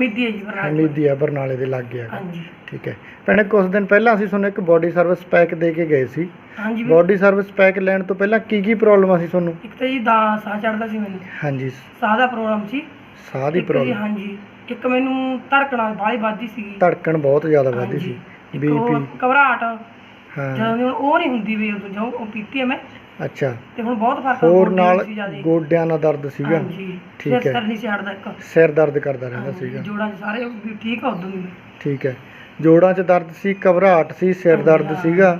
ਮਿੱਦੀ ਹੈ ਜੀ ਬਰਨਾਲੇ ਦੇ ਲੱਗ ਗਿਆ ਹਾਂਜੀ। ਠੀਕ ਹੈ। ਭੈਣੇ ਕੁਝ ਦਿਨ ਪਹਿਲਾਂ ਅਸੀਂ ਤੁਹਾਨੂੰ ਇੱਕ ਬੋਡੀ ਸਰਵਿਸ ਪੈਕ ਦੇ ਕੇ ਗਏ ਸੀ। ਹਾਂਜੀ ਵੀ ਬੋਡੀ ਸਰਵਿਸ ਪੈਕ ਲੈਣ ਤੋਂ ਪਹਿਲਾਂ ਕੀ ਕੀ ਪ੍ਰੋਬਲਮਾਂ ਸੀ ਤੁਹਾਨੂੰ? ਇੱਕ ਤਾਂ ਜੀ ਦਾ ਸਾਹ ਚੜਦਾ ਸੀ ਮੈਨੂੰ। ਹਾਂਜੀ। ਸਾਹ ਦਾ ਪ੍ਰੋਬਲਮ ਸੀ। ਸਾਹ ਦੀ ਇੱਕ ਜੀ ਪ੍ਰੋਬਲਮ ਹਾਂਜੀ। ਇੱਕ ਮੈਨੂੰ ਧੜਕਣਾ ਬਾਹਲੀ ਵੱਧਦੀ ਸੀ। ਧੜਕਣ ਬਹੁਤ ਜ਼ਿਆਦਾ ਵੱਧਦੀ ਸੀ। ਬੀਪੀ ਘਬਰਾਹਟ। ਹਾਂ। ਜਦੋਂ ਦੀ ਹੁਣ ਉਹ ਨਹੀਂ ਹੁੰਦੀ ਵੀ ਉਦੋਂ ਜਦੋਂ ਉਹ ਪੀਤੀ ਹੈ ਮੈਂ ਅੱਛਾ। ਤੇ ਹੁਣ ਬਹੁਤ ਫ਼ਰਕ ਆ ਹੋਰ ਨਾਲ। ਗੋਡਿਆਂ ਨਾਲ ਦਰਦ ਸੀਗਾ। ਹਾਂਜੀ ਠੀਕ ਹੈ। ਸਿਰ ਨਹੀਂ ਛੱਡਦਾ ਇੱਕ। ਸਿਰ ਦਰਦ ਕਰਦਾ ਰਹਿੰਦਾ ਸੀਗਾ। ਜੋੜਾਂ 'ਚ ਸਾਰੇ ਵੀ ਠੀਕ ਆ ਉਦੋਂ ਦੀ ਠੀਕ ਹੈ। ਜੋੜਾਂ 'ਚ ਦਰਦ ਸੀ ਘਬਰਾਹਟ ਸੀ ਸਿਰ ਦਰਦ। ਸੀਗਾ।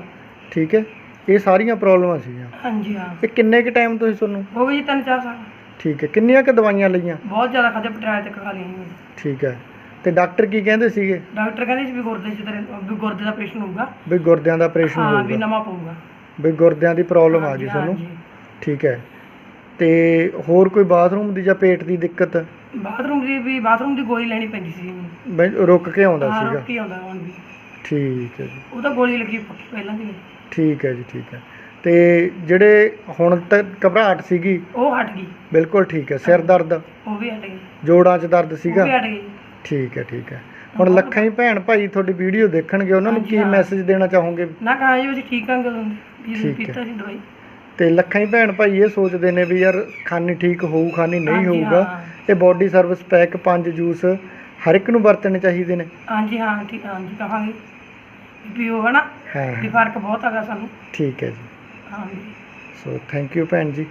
ਠੀਕ ਹੈ। ਇਹ ਸਾਰੀਆਂ ਪ੍ਰੋਬਲਮਾਂ ਸੀਗੀਆਂ। ਹਾਂਜੀ ਹਾਂ। ਇਹ ਕਿੰਨੇ ਕੁ ਟਾਈਮ ਤੋਂ ਸੀ ਤੁਹਾਨੂੰ? ਹੋ ਜੀ ਤਿੰਨ ਚਾਰ ਸਾਲ। ਠੀਕ ਹੈ। ਕਿੰਨੀਆਂ ਕੁ ਦਵਾਈਆਂ ਲਈਆਂ? ਬਹੁਤ ਜ਼ਿਆਦਾ ਖਾਦੇ ਪਟਿਆਲੇ ਤੱਕ ਖਾ ਲਈਆਂ। ਜੀ। ਠੀਕ ਹੈ। ਤੇ ਡਾਕਟਰ ਕੀ ਕਹਿੰਦੇ ਸੀਗੇ? ਡਾਕਟਰ ਕਹਿੰਦੇ ਸੀ ਵੀ ਗੁਰਦੇ 'ਚ ਤੇਰੇ ਵੀ ਗੁਰਦੇ ਦਾ ਆਪਰੇਸ਼ਨ ਹੋਊਗਾ। ਵੀ ਗੁਰਦਿਆਂ ਦਾ ਆਪਰੇਸ਼ਨ ਹਾਂ ਵੀ ਹੋਊਗਾ। ਨਵਾਂ ਪਊਗਾ। ਵੀ ਗੁਰਦਿਆਂ ਦੀ ਪ੍ਰੋਬਲਮ ਆ ਗਈ ਤੁਹਾਨੂੰ। ਠੀਕ ਹੈ। ਤੇ ਹੋਰ ਕੋਈ ਬਾਥਰੂਮ ਦੀ ਜਾਂ ਪੇਟ ਦੀ ਦਿੱਕਤ? ਬਾਥਰੂਮ ਦੀ ਵੀ ਬਾਥਰੂਮ ਦੀ ਗੋਲੀ ਲੈਣੀ ਪੈਂਦੀ ਸੀ ਮੈਨੂੰ ਬਈ ਰੁਕ ਕੇ ਆਉਂਦਾ ਹਾਂ ਸੀਗਾ। ਰੋਟੀ ਆਉਂਦਾ ਹੁਣ ਵੀ। ਠੀਕ ਹੈ ਜੀ। ਉਹ ਤਾਂ ਗੋਲੀ ਲੱਗੀ ਪੱਕੀ ਪਹਿਲਾਂ ਦੀ। ਠੀਕ ਹੈ ਜੀ ਠੀਕ ਹੈ। ਤੇ ਜਿਹੜੇ ਹੁਣ ਤੱਕ ਘਬਰਾਹਟ ਸੀਗੀ? ਉਹ ਹਟ ਗਈ। ਬਿਲਕੁਲ ਠੀਕ ਹੈ। ਸਿਰ ਦਰਦ? ਉਹ ਵੀ ਹਟ ਗਈ। ਜੋੜਾਂ 'ਚ ਦਰਦ ਉਹ ਸੀਗਾ? ਵੀ ਹਟ ਗਈ। ਠੀਕ ਹੈ ਠੀਕ ਹੈ। ਹੁਣ ਲੱਖਾਂ ਹੀ ਭੈਣ ਭਾਈ ਤੁਹਾਡੀ ਵੀਡੀਓ ਦੇਖਣਗੇ ਉਹਨਾਂ ਨੂੰ ਹਾਂਜੀ, ਕੀ ਹਾਂ। ਮੈਸੇਜ ਦੇਣਾ ਚਾਹੋਗੇ? ਨਾ ਕਹਾਂ ਜੀ ਅਸੀਂ ਠੀਕ ਆਂ ਕਦੋਂ ਵੀ ਠੀਕ ਹੈ। ਪੀਤਾ ਸੀ ਦਵਾਈ। ਤੇ ਲੱਖਾਂ ਹੀ ਭੈਣ ਭਾਈ ਇਹ ਸੋਚਦੇ ਨੇ ਵੀ ਯਾਰ ਖਾਣੀ ਠੀਕ ਹੋਊ ਖਾਣੀ ਨਹੀਂ ਹਾਂਜੀ, ਹੋਊਗਾ। ਹਾਂ। ਇਹ ਬਾਡੀ ਸਰਵਿਸ ਪੈਕ ਪੰਜ ਜੂਸ ਹਰ ਇੱਕ ਨੂੰ ਵਰਤਣੇ ਚਾਹੀਦੇ ਨੇ। ਹਾਂਜੀ ਹਾਂ ਠੀਕ ਹਾਂਜੀ ਕਹਾਂਗੇ। ਵੀ ਪੀਓ ਹਨਾ ਵੀ ਹਾਂ ਫ਼ਰਕ ਬਹੁਤ ਹੈਗਾ ਸਾਨੂੰ। ਠੀਕ ਹੈ ਜੀ। ਹਾਂਜੀ। ਸੋ ਥੈਂਕ ਯੂ ਭੈਣ ਜੀ।